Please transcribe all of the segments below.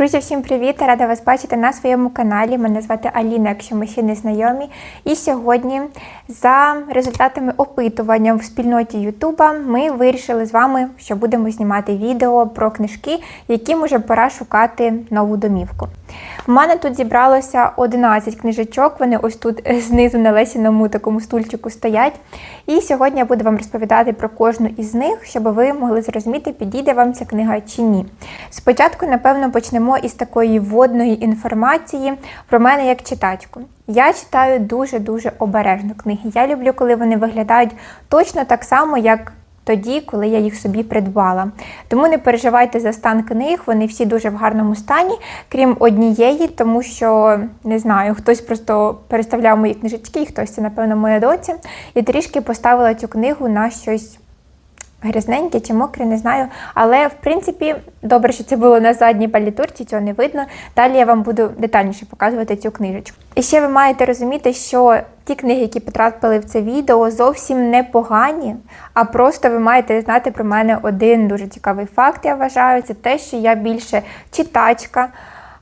Друзі, всім привіт! Рада вас бачити на своєму каналі. Мене звати Аліна, якщо ми ще не знайомі. І сьогодні, за результатами опитування в спільноті Ютуба, ми вирішили з вами, що будемо знімати відео про книжки, яким уже пора шукати нову домівку. У мене тут зібралося 11 книжечок. Вони ось тут знизу на лесіному такому стульчику стоять. І сьогодні я буду вам розповідати про кожну із них, щоб ви могли зрозуміти, підійде вам ця книга чи ні. Спочатку, напевно, почнемо із такої вводної інформації про мене як читачку. Я читаю дуже-дуже обережно книги. Я люблю, коли вони виглядають точно так само, як тоді, коли я їх собі придбала. Тому не переживайте за стан книг, вони всі дуже в гарному стані, крім однієї, тому що не знаю, хтось просто переставляв мої книжечки, хтось це, напевно, моя доця, і трішки поставила цю книгу на щось. Грязненьке чи мокре, не знаю. Але в принципі, добре, що це було на задній палітурці, цього не видно. Далі я вам буду детальніше показувати цю книжечку. І ще ви маєте розуміти, що ті книги, які потрапили в це відео, зовсім не погані, а просто ви маєте знати про мене один дуже цікавий факт, я вважаю, це те, що я більше читачка.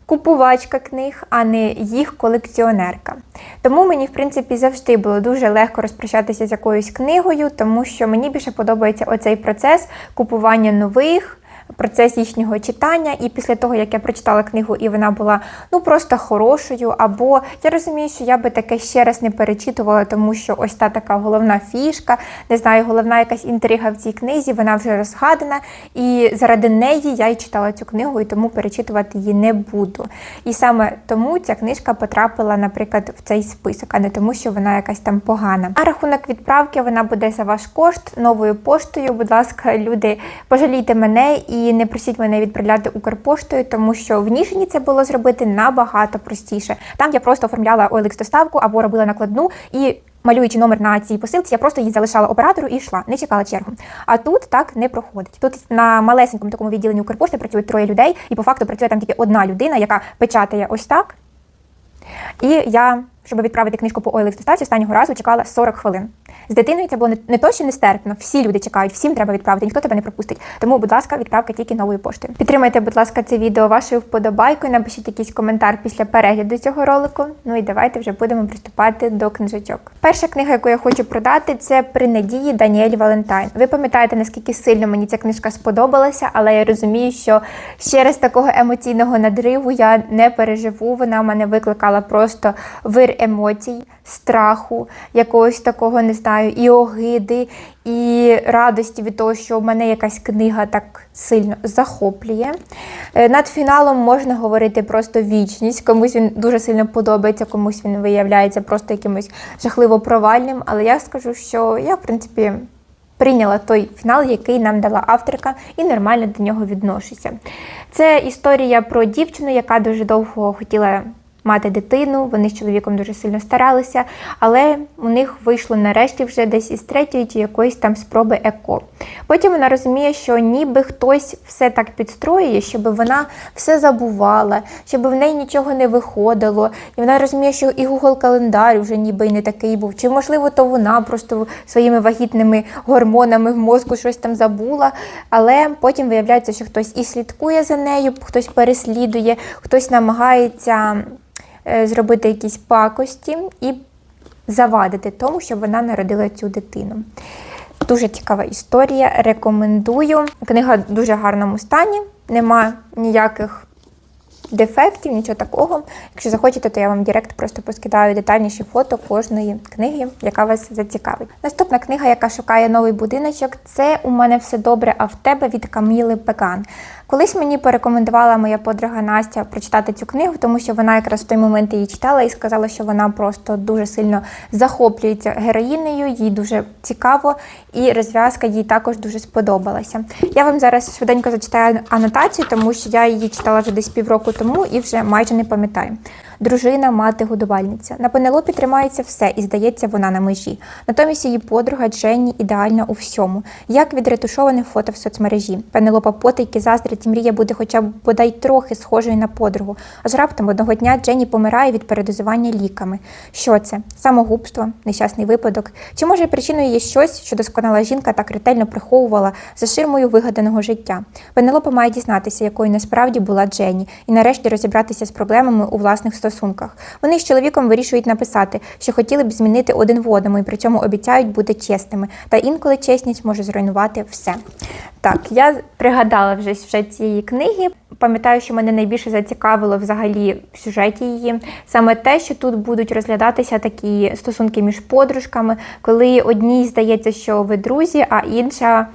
Купувачка книг, а не їх колекціонерка. Тому мені, в принципі, завжди було дуже легко розпрощатися з якоюсь книгою, тому що мені більше подобається оцей процес купування нових. Процес їхнього читання, і після того, як я прочитала книгу, і вона була ну просто хорошою, або я розумію, що я би таке ще раз не перечитувала, тому що ось та така головна фішка, не знаю, головна якась інтрига в цій книзі, вона вже розгадана. І заради неї я й читала цю книгу, і тому перечитувати її не буду. І саме тому ця книжка потрапила, наприклад, в цей список, а не тому, що вона якась там погана. А рахунок відправки вона буде за ваш кошт новою поштою. Будь ласка, люди, пожалійте мене і. І не просіть мене відправляти Укрпоштою, тому що в Ніжині це було зробити набагато простіше. Там я просто оформляла OLX доставку або робила накладну і. Малюючи номер на цій посилці, я просто її залишала оператору і йшла, не чекала чергу. А тут так не проходить. Тут на малесенькому такому відділенні Укрпошти працюють троє людей, і по факту працює там тільки одна людина, яка печатає ось так. І я, щоб відправити книжку по OLX доставці, останнього разу чекала 40 хвилин. З дитиною це було не то, що нестерпно. Всі люди чекають, всім треба відправити, ніхто тебе не пропустить. Тому, будь ласка, відправка тільки новою поштою. Підтримайте, будь ласка, це відео вашою вподобайкою. Напишіть якийсь коментар після перегляду цього ролику. Ну і давайте вже будемо приступати до книжечок. Перша книга, яку я хочу продати, це при надії Даніель Валентайн. Ви пам'ятаєте, наскільки сильно мені ця книжка сподобалася, але я розумію, що ще раз такого емоційного надриву я не переживу. Вона в мене викликала просто вир емоцій, страху, якогось такого не знаю і огиди, і радості від того, що в мене якась книга так сильно захоплює. Е, над фіналом можна говорити просто вічність. Комусь він дуже сильно подобається, комусь він виявляється просто якимось жахливо провальним. Але я скажу, що я, в принципі, прийняла той фінал, який нам дала авторка, і нормально до нього відношуся. Це історія про дівчину, яка дуже довго хотіла мати дитину, вони з чоловіком дуже сильно старалися, але у них вийшло нарешті вже десь із третьої чи якоїсь там спроби еко. Потім вона розуміє, що ніби хтось все так підстроює, щоб вона все забувала, щоб в неї нічого не виходило. І вона розуміє, що і Google календар вже ніби і не такий був. Чи, можливо, то вона просто своїми вагітними гормонами в мозку щось там забула. Але потім виявляється, що хтось і слідкує за нею, хтось переслідує, хтось намагається. Е, зробити якісь пакості і завадити тому, щоб вона народила цю дитину. Дуже цікава історія. Рекомендую. Книга в дуже гарному стані, нема ніяких дефектів, нічого такого. Якщо захочете, то я вам Директ просто поскидаю детальніші фото кожної книги, яка вас зацікавить. Наступна книга, яка шукає новий будиночок, це у мене все добре, а в тебе від Каміли Пекан. Колись мені порекомендувала моя подруга Настя прочитати цю книгу, тому що вона якраз в той момент її читала і сказала, що вона просто дуже сильно захоплюється героїнею, їй дуже цікаво, і розв'язка їй також дуже сподобалася. Я вам зараз швиденько зачитаю анотацію, тому що я її читала вже десь півроку тому і вже майже не пам'ятаю. Дружина, мати, годувальниця. На Пенелопі тримається все, і здається, вона на межі. Натомість її подруга Дженні ідеальна у всьому, як відретушоване фото в соцмережі. Пенелопа потайки заздрить і мріє бути хоча б бодай трохи схожою на подругу. Аж раптом одного дня Дженні помирає від передозування ліками. Що це? Самогубство, нещасний випадок? Чи може причиною є щось, що досконала жінка так ретельно приховувала за ширмою вигаданого життя? Пенелопа має дізнатися, якою насправді була Дженні, і нарешті розібратися з проблемами у власних стосунках. Вони з чоловіком вирішують написати, що хотіли б змінити один в одному і при цьому обіцяють бути чесними. Та інколи чесність може зруйнувати все. Так, я пригадала вже сюжет цієї книги. Пам'ятаю, що мене найбільше зацікавило взагалі в сюжеті її саме те, що тут будуть розглядатися такі стосунки між подружками, коли одній здається, що ви друзі, а інша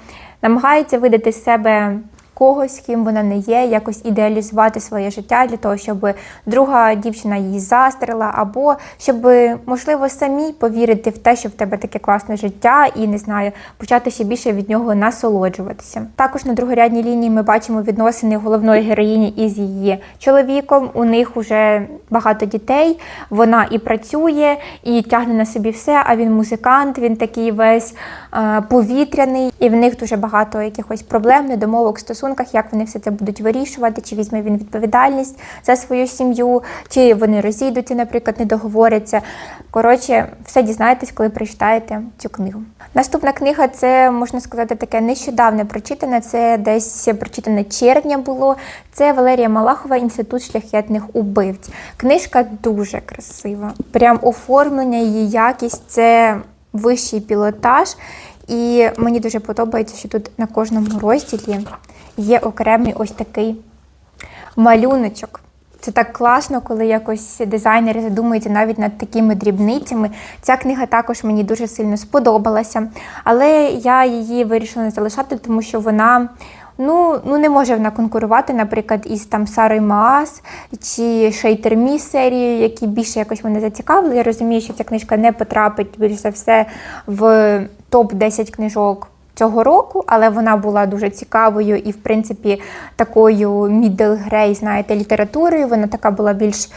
намагається видати себе когось, ким вона не є, якось ідеалізувати своє життя для того, щоб друга дівчина її застрила, або щоб, можливо, самі повірити в те, що в тебе таке класне життя, і не знаю, почати ще більше від нього насолоджуватися. Також на другорядній лінії ми бачимо відносини головної героїні із її чоловіком. У них вже багато дітей. Вона і працює, і тягне на собі все. А він музикант, він такий весь е, повітряний, і в них дуже багато якихось проблем, недомовок в стосунках, як вони все це будуть вирішувати, чи візьме він відповідальність за свою сім'ю, чи вони розійдуться, наприклад, не договоряться. Коротше, все дізнаєтесь, коли прочитаєте цю книгу. Наступна книга це можна сказати таке нещодавне прочитане. Це десь прочитане червня було. Це Валерія Малахова, інститут шляхетних убивць. Книжка дуже красива. Прям оформлення, її якість це вищий пілотаж. І мені дуже подобається, що тут на кожному розділі є окремий ось такий малюночок. Це так класно, коли якось дизайнери задумуються навіть над такими дрібницями. Ця книга також мені дуже сильно сподобалася, але я її вирішила не залишати, тому що вона. Ну, ну не може вона конкурувати, наприклад, із там Сарою Маас чи Шейтермі серією, які більше якось мене зацікавили. Я розумію, що ця книжка не потрапить більш за все в топ 10 книжок цього року, але вона була дуже цікавою і, в принципі, такою middle grey, знаєте, літературою. Вона така була більш.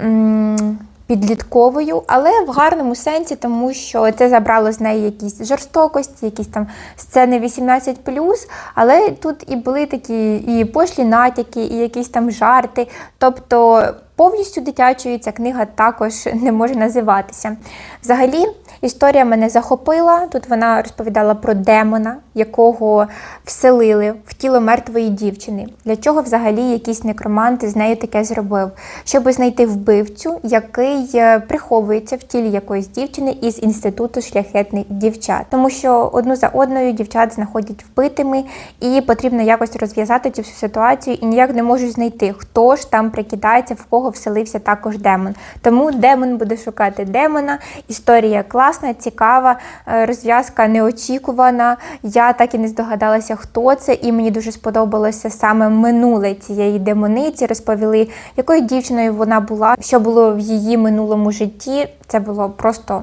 м, Підлітковою, але в гарному сенсі, тому що це забрало з неї якісь жорстокості, якісь там сцени 18+, але тут і були такі і пошлі натяки, і якісь там жарти. Тобто повністю дитячою ця книга також не може називатися. Взагалі, історія мене захопила. Тут вона розповідала про демона, якого вселили в тіло мертвої дівчини. Для чого взагалі якийсь некромант з нею таке зробив? Щоб знайти вбивцю, який е, приховується в тілі якоїсь дівчини із інституту шляхетних дівчат, тому що одну за одною дівчат знаходять вбитими, і потрібно якось розв'язати цю всю ситуацію, і ніяк не можуть знайти, хто ж там прикидається, в кого вселився також демон. Тому демон буде шукати демона. Історія класна, цікава, е, розв'язка неочікувана. Я так і не здогадалася, хто це, і мені дуже сподобалося саме минуле цієї демониці. Розповіли, якою дівчиною вона була, що було в її минулому житті. Це було просто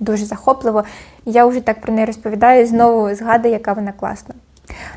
дуже захопливо. Я вже так про неї розповідаю, знову згадую, яка вона класна.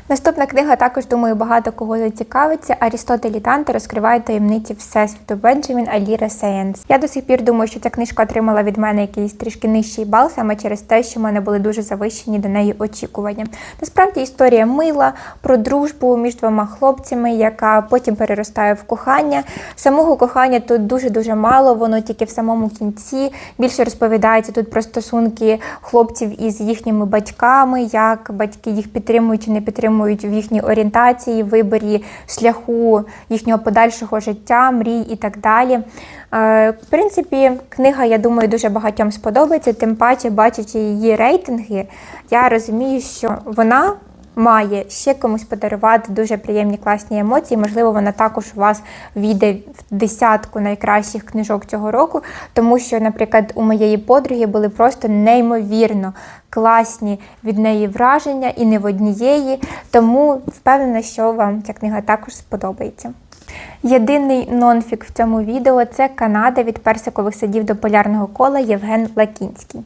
Наступна книга також, думаю, багато кого зацікавиться. Арістотель і Данте розкривають таємниці Всесвіту Бенджамін Аліра Сеєнс. Я до сих пір думаю, що ця книжка отримала від мене якийсь трішки нижчий бал, саме через те, що в мене були дуже завищені до неї очікування. Насправді історія мила про дружбу між двома хлопцями, яка потім переростає в кохання. Самого кохання тут дуже-дуже мало, воно тільки в самому кінці. Більше розповідається тут про стосунки хлопців із їхніми батьками, як батьки їх підтримують не підтримують в їхній орієнтації, виборі шляху їхнього подальшого життя, мрій і так далі. Е, В принципі, книга, я думаю, дуже багатьом сподобається, тим паче, бачачи її рейтинги, я розумію, що вона. Має ще комусь подарувати дуже приємні класні емоції. Можливо, вона також у вас війде в десятку найкращих книжок цього року, тому що, наприклад, у моєї подруги були просто неймовірно класні від неї враження і не в однієї. Тому впевнена, що вам ця книга також сподобається. Єдиний нонфік в цьому відео це Канада від персикових садів до полярного кола Євген Лакінський.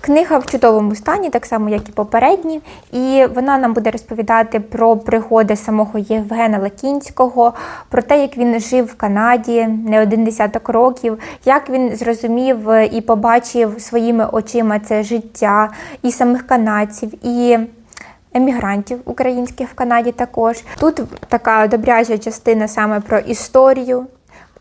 Книга в чудовому стані, так само, як і попередні, і вона нам буде розповідати про пригоди самого Євгена Лакінського, про те, як він жив в Канаді не один десяток років, як він зрозумів і побачив своїми очима це життя і самих канадців, і емігрантів українських в Канаді також. Тут така добряча частина саме про історію.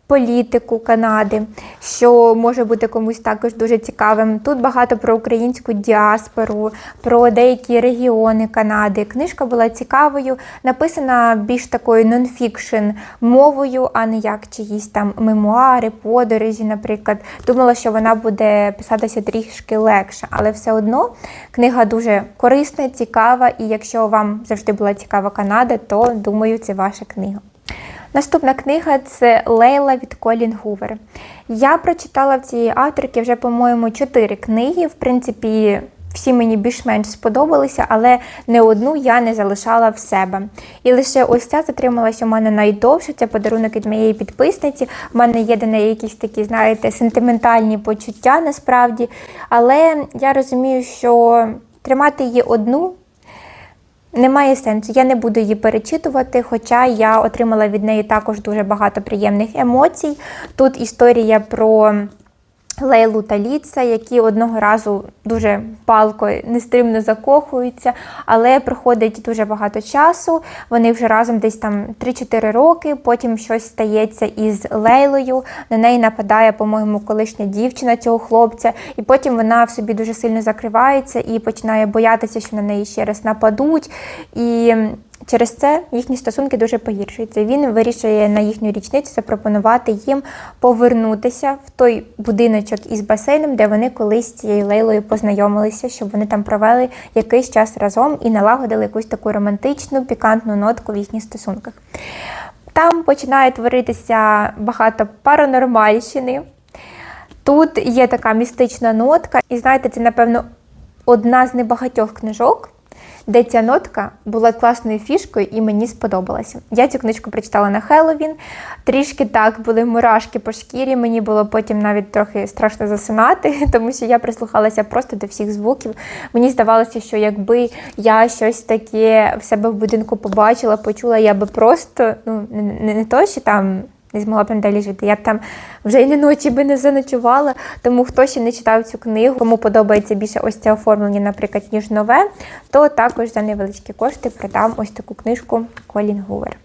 Політику Канади, що може бути комусь також дуже цікавим. Тут багато про українську діаспору, про деякі регіони Канади. Книжка була цікавою, написана більш такою нонфікшн мовою, а не як чиїсь там мемуари, подорожі, наприклад. Думала, що вона буде писатися трішки легше, але все одно книга дуже корисна, цікава, і якщо вам завжди була цікава Канада, то думаю, це ваша книга. Наступна книга це Лейла від Колін Гувер. Я прочитала в цієї авторки вже, по-моєму, чотири книги. В принципі, всі мені більш-менш сподобалися, але не одну я не залишала в себе. І лише ось ця затрималася у мене найдовше. Це подарунок від моєї підписниці. У мене є до неї якісь такі, знаєте, сентиментальні почуття насправді. Але я розумію, що тримати її одну. Немає сенсу, я не буду її перечитувати, хоча я отримала від неї також дуже багато приємних емоцій. Тут історія про Лейлу та Ліца, які одного разу дуже палко, нестримно закохуються, але проходить дуже багато часу. Вони вже разом десь там 3-4 роки. Потім щось стається із Лейлою. На неї нападає, по-моєму, колишня дівчина цього хлопця, і потім вона в собі дуже сильно закривається і починає боятися, що на неї ще раз нападуть. І Через це їхні стосунки дуже погіршуються. Він вирішує на їхню річницю запропонувати їм повернутися в той будиночок із басейном, де вони колись з цією лейлою познайомилися, щоб вони там провели якийсь час разом і налагодили якусь таку романтичну, пікантну нотку в їхніх стосунках. Там починає творитися багато паранормальщини. Тут є така містична нотка, і знаєте, це, напевно, одна з небагатьох книжок де ця нотка була класною фішкою і мені сподобалася. Я цю книжку прочитала на Хеллоуін. Трішки так були мурашки по шкірі. Мені було потім навіть трохи страшно засинати, тому що я прислухалася просто до всіх звуків. Мені здавалося, що якби я щось таке в себе в будинку побачила, почула, я би просто ну не, не то, що там не змогла б далі жити. Я б там вже і не ночі би не заночувала. Тому хто ще не читав цю книгу, кому подобається більше ось це оформлення, наприклад, ніж нове, то також за невеличкі кошти продам ось таку книжку Колін Гувер.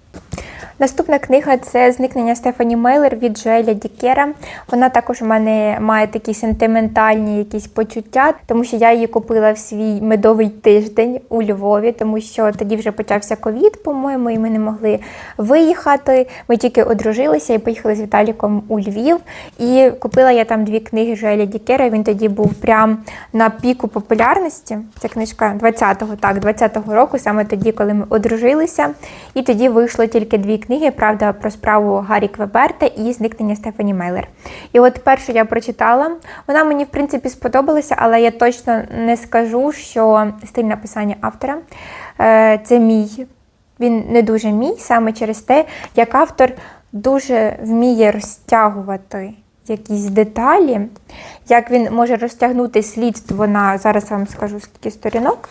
Наступна книга це зникнення Стефані Мейлер від Джоеля Дікера. Вона також у мене має такі сентиментальні якісь почуття, тому що я її купила в свій медовий тиждень у Львові, тому що тоді вже почався ковід, по-моєму, і ми не могли виїхати. Ми тільки одружилися і поїхали з Віталіком у Львів. І купила я там дві книги Жоеля Дікера. Він тоді був прям на піку популярності. Ця книжка 20-го, так, 20-го року, саме тоді, коли ми одружилися. І тоді вийшло тільки дві книги, правда, про справу Гаррі Квеберта і зникнення Стефані Мейлер. І от першу я прочитала. Вона мені, в принципі, сподобалася, але я точно не скажу, що стиль написання автора е, це мій. Він не дуже мій, саме через те, як автор дуже вміє розтягувати якісь деталі, як він може розтягнути слідство на зараз вам скажу скільки сторінок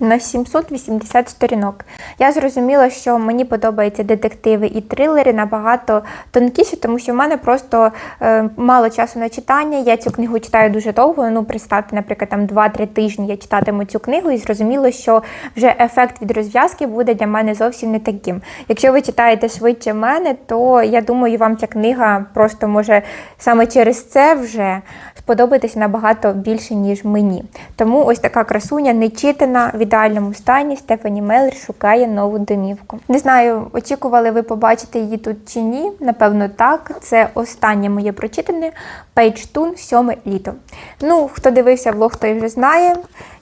на 780 сторінок. Я зрозуміла, що мені подобаються детективи і трилери набагато тонкіші, тому що в мене просто е, мало часу на читання. Я цю книгу читаю дуже довго. Ну, пристати, наприклад, там 2-3 тижні я читатиму цю книгу, і зрозуміло, що вже ефект від розв'язки буде для мене зовсім не таким. Якщо ви читаєте швидше мене, то я думаю, вам ця книга просто може саме через це вже сподобатися набагато більше, ніж мені. Тому ось така красуня нечитана в ідеальному стані. Стефані Меллер шукає нову домівку. Не знаю, очікували ви побачити її тут чи ні. Напевно, так. Це останнє моє прочитане Пейдж Тун, 7 літо. Ну, хто дивився влог, той вже знає.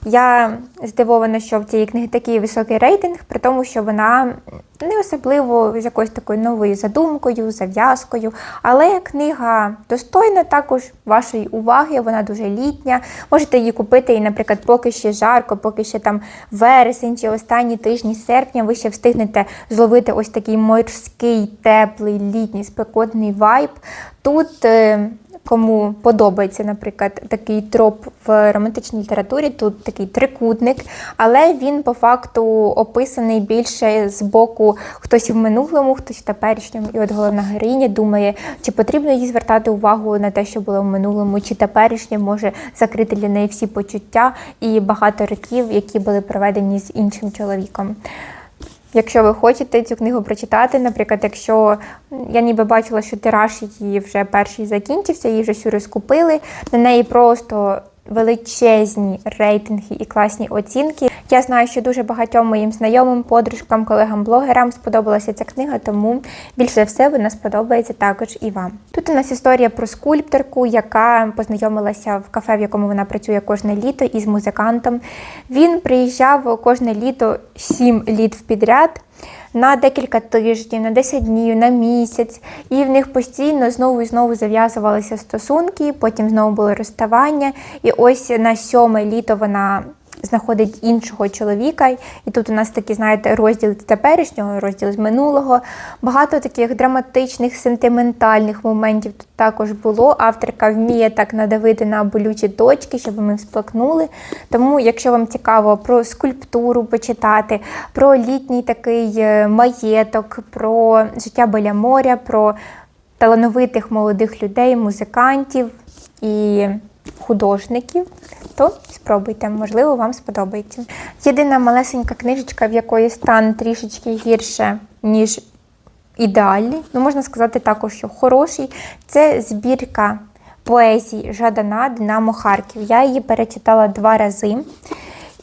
Я здивована, що в цієї книги такий високий рейтинг, при тому, що вона не особливо з якоюсь такою новою задумкою, зав'язкою. Але книга достойна також вашої уваги, вона дуже літня. Можете її купити, і, наприклад, поки ще жарко, поки ще там вересень чи останні тижні серпня, ви ще встигнете зловити ось такий морський, теплий, літній, спекотний вайб. Тут. Кому подобається, наприклад, такий троп в романтичній літературі, тут такий трикутник, але він по факту описаний більше з боку хтось в минулому, хтось в теперішньому. І от головна героїня думає, чи потрібно їй звертати увагу на те, що було в минулому, чи теперішнє може закрити для неї всі почуття і багато років, які були проведені з іншим чоловіком. Якщо ви хочете цю книгу прочитати, наприклад, якщо я ніби бачила, що тираж її вже перший закінчився, її вже всю розкупили, на неї просто величезні рейтинги і класні оцінки. Я знаю, що дуже багатьом моїм знайомим, подружкам, колегам-блогерам сподобалася ця книга, тому більше все вона сподобається також і вам. Тут у нас історія про скульпторку, яка познайомилася в кафе, в якому вона працює кожне літо, із музикантом. Він приїжджав кожне літо сім літ в підряд. На декілька тижнів, на 10 днів, на місяць, і в них постійно знову і знову зав'язувалися стосунки, потім знову було розставання. І ось на сьоме літо вона знаходить іншого чоловіка. І тут у нас такі, знаєте, розділ теперішнього, розділ з минулого. Багато таких драматичних, сентиментальних моментів тут також було. Авторка вміє так надавити на болючі точки, щоб ми всплакнули. Тому, якщо вам цікаво про скульптуру почитати, про літній такий е, маєток, про життя біля моря, про талановитих молодих людей, музикантів і художників, то спробуйте, можливо, вам сподобається. Єдина малесенька книжечка, в якої стан трішечки гірше, ніж ідеальний, ну можна сказати також, що хороший, це збірка поезії Жадана Динамо Харків. Я її перечитала два рази.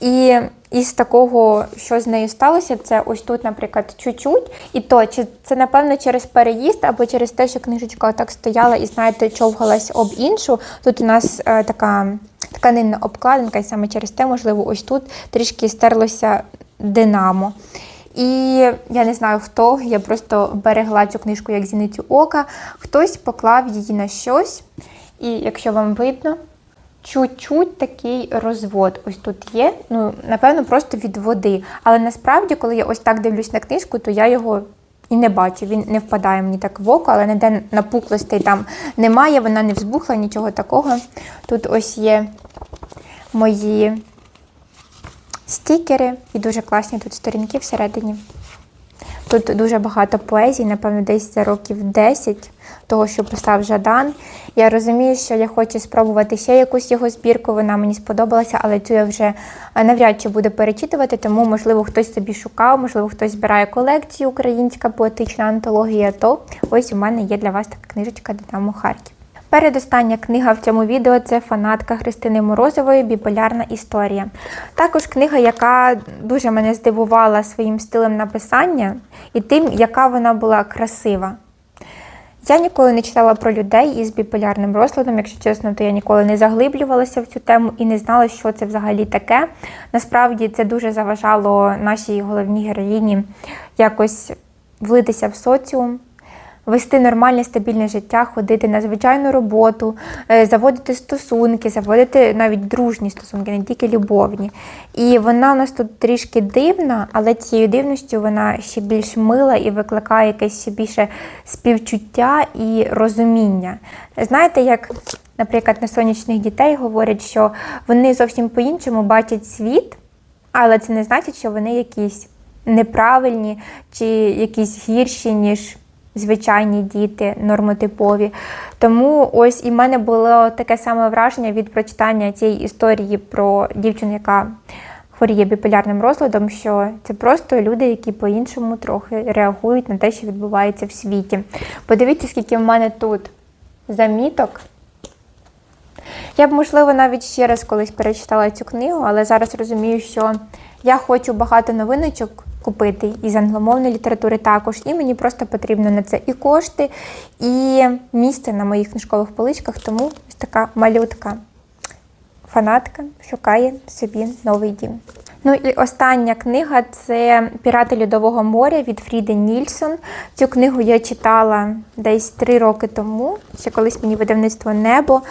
І із такого, що з нею сталося, це ось тут, наприклад, чуть-чуть. І то, чи це, напевно, через переїзд або через те, що книжечка так стояла і, знаєте, човгалась об іншу. Тут у нас е, така тканинна обкладинка, і саме через те, можливо, ось тут трішки стерлося динамо. І я не знаю хто, я просто берегла цю книжку як зіницю ока. Хтось поклав її на щось. І якщо вам видно, чуть-чуть такий розвод ось тут є. Ну, напевно, просто від води. Але насправді, коли я ось так дивлюсь на книжку, то я його і не бачу. Він не впадає мені так в око, але ніде напуклостей там немає, вона не взбухла, нічого такого. Тут ось є мої стікери і дуже класні тут сторінки всередині. Тут дуже багато поезій, напевно, десь за років 10 того, що писав Жадан. Я розумію, що я хочу спробувати ще якусь його збірку, вона мені сподобалася, але цю я вже навряд чи буду перечитувати, тому, можливо, хтось собі шукав, можливо, хтось збирає колекцію українська поетична антологія, то ось у мене є для вас така книжечка Динамо Харків. Передостання книга в цьому відео це фанатка Христини Морозової Біполярна історія. Також книга, яка дуже мене здивувала своїм стилем написання і тим, яка вона була красива. Я ніколи не читала про людей із біполярним розладом, якщо чесно, то я ніколи не заглиблювалася в цю тему і не знала, що це взагалі таке. Насправді це дуже заважало нашій головній героїні якось влитися в соціум вести нормальне стабільне життя, ходити на звичайну роботу, е, заводити стосунки, заводити навіть дружні стосунки, не тільки любовні. І вона у нас тут трішки дивна, але цією дивністю вона ще більш мила і викликає якесь ще більше співчуття і розуміння. Знаєте, як. Наприклад, на сонячних дітей говорять, що вони зовсім по-іншому бачать світ, але це не значить, що вони якісь неправильні чи якісь гірші, ніж звичайні діти, нормотипові. Тому ось і в мене було таке саме враження від прочитання цієї історії про дівчину, яка хворіє біполярним розладом, що це просто люди, які по-іншому трохи реагують на те, що відбувається в світі. Подивіться, скільки в мене тут заміток. Я б, можливо, навіть ще раз колись перечитала цю книгу, але зараз розумію, що я хочу багато новиночок купити із англомовної літератури також, і мені просто потрібно на це і кошти, і місце на моїх книжкових поличках, тому ось така малютка фанатка шукає собі новий дім. Ну і остання книга це Пірати Льодового моря від Фріди Нільсон. Цю книгу я читала десь три роки тому, ще колись мені видавництво Небо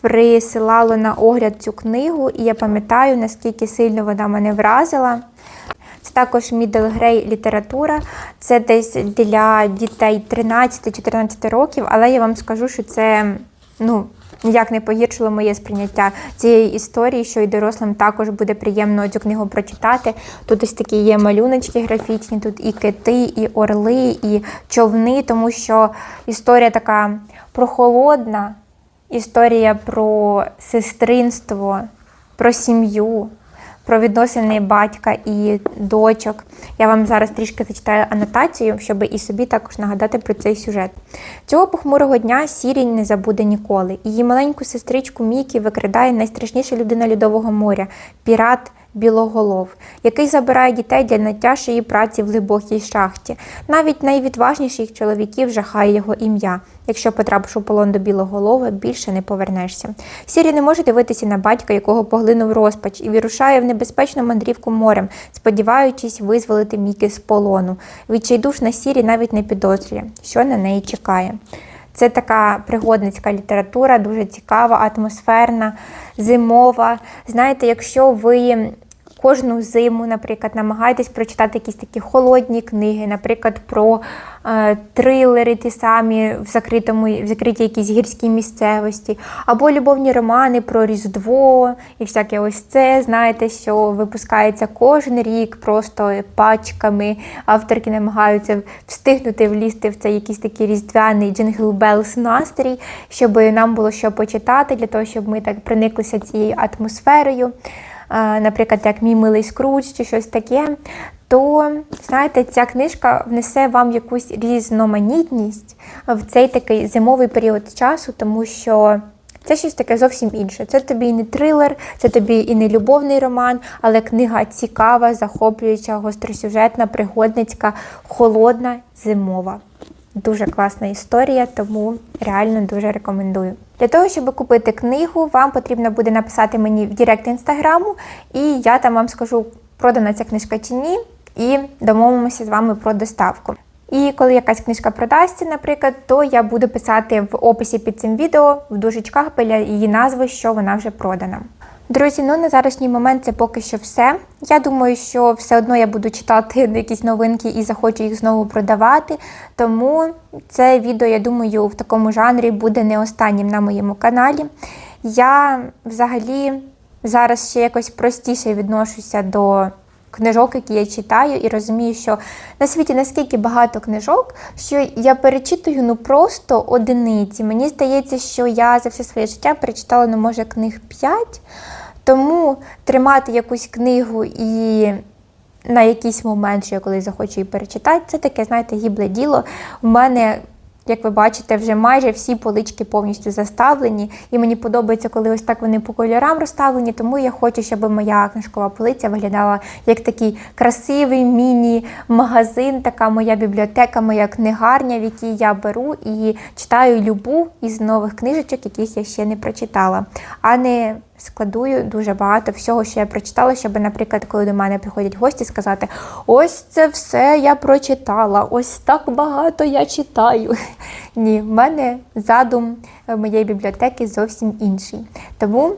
присилало на огляд цю книгу, і я пам'ятаю, наскільки сильно вона мене вразила. Це також middle grade література, це десь для дітей 13-14 років, але я вам скажу, що це ну, ніяк не погіршило моє сприйняття цієї історії, що і дорослим також буде приємно цю книгу прочитати. Тут ось такі є малюночки графічні, тут і кити, і орли, і човни, тому що історія така прохолодна, історія про сестринство, про сім'ю. Про відносини батька і дочок. Я вам зараз трішки зачитаю анотацію, щоб і собі також нагадати про цей сюжет. Цього похмурого дня Сірінь не забуде ніколи. Її маленьку сестричку Мікі викрадає найстрашніша людина Льодового моря пірат Білоголов, який забирає дітей для найтяжчої праці в глибокій шахті. Навіть найвідважніших чоловіків жахає його ім'я. Якщо потрапиш у полон до білоголова, більше не повернешся. Сірі не може дивитися на батька, якого поглинув розпач, і вирушає в небезпечну мандрівку морем, сподіваючись визволити Міки з полону. Відчайдушна Сірі навіть не підозрює, що на неї чекає. Це така пригодницька література, дуже цікава, атмосферна, зимова. Знаєте, якщо ви кожну зиму, наприклад, намагаєтесь прочитати якісь такі холодні книги, наприклад, про е, трилери ті самі в закритому, в закритій якійсь гірській місцевості, або любовні романи про Різдво і всяке ось це, знаєте, що випускається кожен рік просто пачками. Авторки намагаються встигнути влізти в цей якийсь такий різдвяний джингл Белс настрій, щоб нам було що почитати, для того, щоб ми так прониклися цією атмосферою наприклад, як мій милий скруч чи щось таке, то знаєте, ця книжка внесе вам якусь різноманітність в цей такий зимовий період часу, тому що. Це щось таке зовсім інше. Це тобі і не трилер, це тобі і не любовний роман, але книга цікава, захоплююча, гостросюжетна, пригодницька, холодна, зимова. Дуже класна історія, тому реально дуже рекомендую. Для того, щоб купити книгу, вам потрібно буде написати мені в Директ інстаграму, і я там вам скажу, продана ця книжка чи ні, і домовимося з вами про доставку. І коли якась книжка продасться, наприклад, то я буду писати в описі під цим відео в дужечках біля її назви, що вона вже продана. Друзі, ну на заразній момент це поки що все. Я думаю, що все одно я буду читати якісь новинки і захочу їх знову продавати. Тому це відео, я думаю, в такому жанрі буде не останнім на моєму каналі. Я взагалі зараз ще якось простіше відношуся до книжок, які я читаю, і розумію, що на світі наскільки багато книжок, що я перечитую ну просто одиниці. Мені здається, що я за все своє життя перечитала, ну, може, книг 5. Тому тримати якусь книгу і на якийсь момент, що я колись захочу її перечитати, це таке, знаєте, гібле діло. У мене. Як ви бачите, вже майже всі полички повністю заставлені, і мені подобається, коли ось так вони по кольорам розставлені. Тому я хочу, щоб моя книжкова полиця виглядала як такий красивий міні-магазин, така моя бібліотека, моя книгарня, в якій я беру і читаю любу із нових книжечок, яких я ще не прочитала, а не складую дуже багато всього, що я прочитала, щоб, наприклад, коли до мене приходять гості, сказати: ось це все я прочитала, ось так багато я читаю. Ні, в мене задум моєї бібліотеки зовсім інший. Тому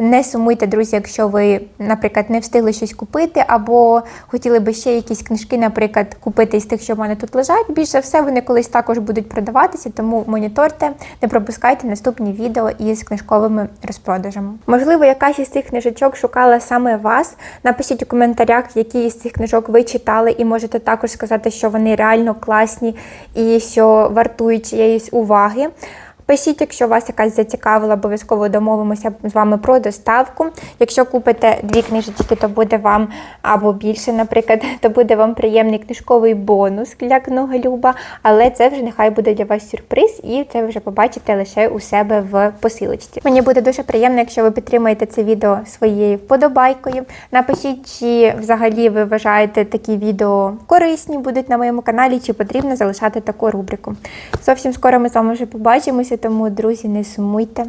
не сумуйте, друзі, якщо ви, наприклад, не встигли щось купити, або хотіли би ще якісь книжки, наприклад, купити із тих, що в мене тут лежать. Більш за все, вони колись також будуть продаватися, тому моніторте, не пропускайте наступні відео із книжковими розпродажами. Можливо, якась із цих книжечок шукала саме вас. Напишіть у коментарях, які із цих книжок ви читали, і можете також сказати, що вони реально класні і що вартують чиєїсь уваги. Пишіть, якщо вас якась зацікавила, обов'язково домовимося з вами про доставку. Якщо купите дві книжечки, то буде вам або більше, наприклад, то буде вам приємний книжковий бонус для книголюба, але це вже нехай буде для вас сюрприз, і це ви вже побачите лише у себе в посилочці. Мені буде дуже приємно, якщо ви підтримаєте це відео своєю вподобайкою. Напишіть, чи взагалі ви вважаєте такі відео корисні будуть на моєму каналі, чи потрібно залишати таку рубрику. Зовсім скоро ми з вами вже побачимося. Тому, друзі, не сумуйте,